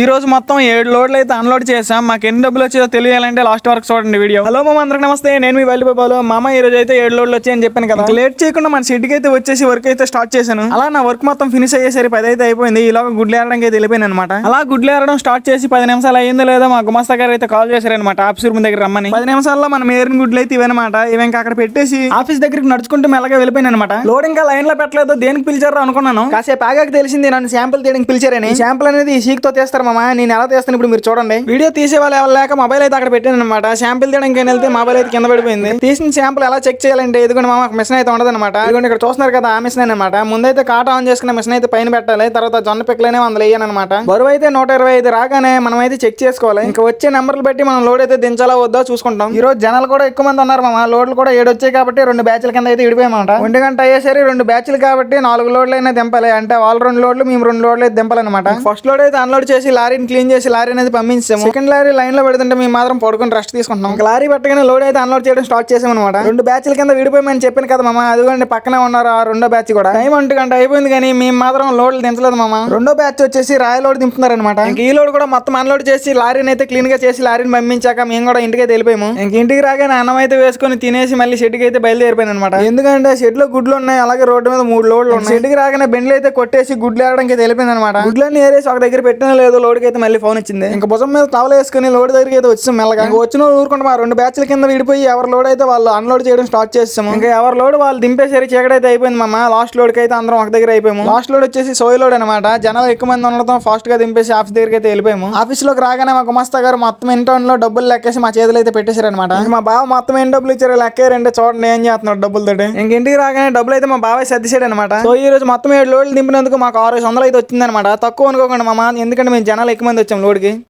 ఈ రోజు మొత్తం ఏడు లోడ్లు అయితే అన్లోడ్ చేసాం మాకు ఎన్ని డబ్బులు వచ్చేదో తెలియాలంటే లాస్ట్ వరకు చూడండి వీడియో. హలో మామ అందరికి నమస్తే. నేను మీ వెళ్ళి బాబాలు. మామ ఈ రోజు అయితే ఏడు లోడ్లు వచ్చాయని చెప్పాను కదా. లేట్ చేయకుండా మన షెడ్కి అయితే వచ్చేసి వర్క్ అయితే స్టార్ట్ చేశాను. అలా నా వర్క్ మొత్తం ఫినిష్ అయ్యేసరి పది అయితే అయిపోయింది. ఈలోగా గుడ్లు ఏరడానికి అయితే వెళ్ళిపోయింది అనమాట అలా గుడ్లు ఏరడం స్టార్ట్ చేసి పది నిమిషాలు అయ్యిందో లేదో మా గుమస్తా గారు అయితే కాల్ చేశారనమాట ఆఫీస్ రూమ్ దగ్గర రమ్మని. పది నిమిషాల్లో మనం ఏరిన గుడ్లు అయితే ఇవన్నమాట ఇవి ఇంకా అక్కడ పెట్టేసి ఆఫీస్ దగ్గరికి నడుచుకుంటూ మెల్లగా వెళ్ళిపోయాను అనమాట లోడ్ ఇంకా లైన్లో పెట్టలేదు. దేనికి పిలిచారో అనుకున్నాను. కాసేపు ఆగాక తెలిసింది నన్ను శాంపుల్ తీయడానికి పిలిచారని. శాంపుల్ అనేది ఈ షీక్తో తీస్తారు మామ నేను ఎలా తీస్తాను ఇప్పుడు మీరు చూడండి. వీడియో తీసే వాళ్ళు ఎవరు లేక మొబైల్ అయితే అక్కడ పెట్టాను అనమాట శాంపుల్ తీయడానికి వెళ్తే మొబైల్ అయితే కింద పడిపోయింది. తీసిన శాంపుల్ ఎలా చెక్ చేయాలంటే ఇదిగోండి మామ మిషన్ అయితే ఉండదు అనమాట ఇదిగోండి ఇక్కడ చూస్తున్నారు కదా ఆ మిషన్ అనమాట ముందైతే కాట ఆన్ చేసుకున్న మిషన్ అయితే పైన పెట్టాలి. తర్వాత జొన్న పిక్కలనే వందలు వేయను అనమాట బరువు అయితే నూట ఇరవై ఐదు రాగానే మనం అయితే చెక్ చేసుకోవాలి. ఇంకా వచ్చే నెంబర్లు బట్టి మనం లోడ్ అయితే దించాలా వద్దా చూసుకుంటాం. ఈ రోజు జనాలు కూడా ఎక్కువ మంది ఉన్నారు మామ. లోడ్లు కూడా ఏడు వచ్చాయి కాబట్టి రెండు బ్యాచ్ల కింద అయితే విడిపోయామన్నమాట. ఒంటి గంట అయ్యేసరి రెండు బ్యాచ్లు కాబట్టి నాలుగు లోడ్లు అయినా దింపాలి. అంటే వాళ్ళు రెండు లోడ్లు మేము రెండు లోడ్లు అయితే దింపాలన్నమాట. ఫస్ట్ లోడ్ అయితే అన్లోడ్ చేసి లారీని క్లీన్ చేసి లారీ అనేది పంపించాము సెకండ్ లారీ లైన్లో పెడుతుంటే మేము మాత్రం పడుకొని రెస్ట్ తీసుకుంటున్నాం. లారీ పెట్టగానే లోడ్ అయితే అన్లోడ్ చేయడం స్టార్ట్ చేసాం అనమాట రెండు బ్యాచ్ల కింద విడిపోయామని చెప్పాను కదా మామ. అదిగోండి పక్కనే ఉన్నారు ఆ రెండో బ్యాచ్ కూడా. టైం ఒంటి గంట అయిపోయింది కానీ మేము మాత్రం లోడ్లు దించలేదు మామ. రెండో బ్యాచ్ వచ్చేసి రాయ లోడ్ దింపుతున్నారు అనమాట ఈ లోడ్ కూడా మొత్తం అన్లోడ్ చేసి లారీని అయితే క్లీన్గా చేసి లారీని పంపించాక మేము కూడా ఇంటికి వెళ్ళిపోయాము ఇంక ఇంటికి రాగానే అన్నం అయితే వేసుకొని తినేసి మళ్ళీ షెడ్కి అయితే బయలుదేరిపోయాను అనమాట ఎందుకంటే షెడ్లో గుడ్లు ఉన్నాయి అలాగే రోడ్డు మీద మూడు లోడ్లు ఉన్నాయి. షెడ్కి రాగానే బెండ్లు అయితే కొట్టేసి గుడ్లు ఏరడానికి అయితే వెళ్ళిపోయింది అనమాట గుడ్లన్నీ ఏరేసి ఒక దగ్గర పెట్టిన లేదు. లోడ్కి అయితే మళ్ళీ ఫోన్ వచ్చింది ఇంకా భుజం మీద టవల్ వేసుకుని లోడ్ దగ్గరికి అయితే వచ్చాం మెల్లగా. ఇంకా వచ్చిన ఊరుకుంటాం రెండు బ్యాచ్ల కింద విడిపోయి ఎవరి లోడ్ అయితే వాళ్ళు అన్లోడ్ చేయడం స్టార్ట్ చేస్తాము ఇంకా ఎవరి లోడ్ వాళ్ళు దింపేసరి చీకటి అయితే అయిపోయింది మామ. లాస్ట్ లోడ్కి అయితే అందరం ఒక దగ్గర అయిపోయాము. లాస్ట్ లోడ్ వచ్చేసి సోయి లోడ్ అనమాట జనాలు ఎక్కువ మంది ఉండటం ఫాస్ట్గా దింపేసి ఆఫీస్ దగ్గరికి అయితే వెళ్ళిపోయాము. ఆఫీస్లోకి రాగానే మా గుమస్తా గారు మొత్తం ఇంటర్న్లో డబ్బులు లెక్కేసి మా చేతులు అయితే పెట్టేశారు అనమాట మా బావ మొత్తం ఎన్ని డబ్బులు ఇచ్చారు లెక్కారంటే చూడండి ఏం చేస్తున్నాడు డబ్బులతోటి. ఇంక ఇంటికి రాగానే డబ్బులు అయితే మా బాబాయ్ సర్దిశాడు అనమాట సో ఈ రోజు మొత్తం ఏడు లోడ్లు దింపినందుకు మాకు ఆరు వందలు అయితే వచ్చింది అనమాట తక్కువ అనుకోకండి మామ. ఎందుకంటే మేము జనాలు ఎక్కువ మంది వచ్చాం లోడ్కి.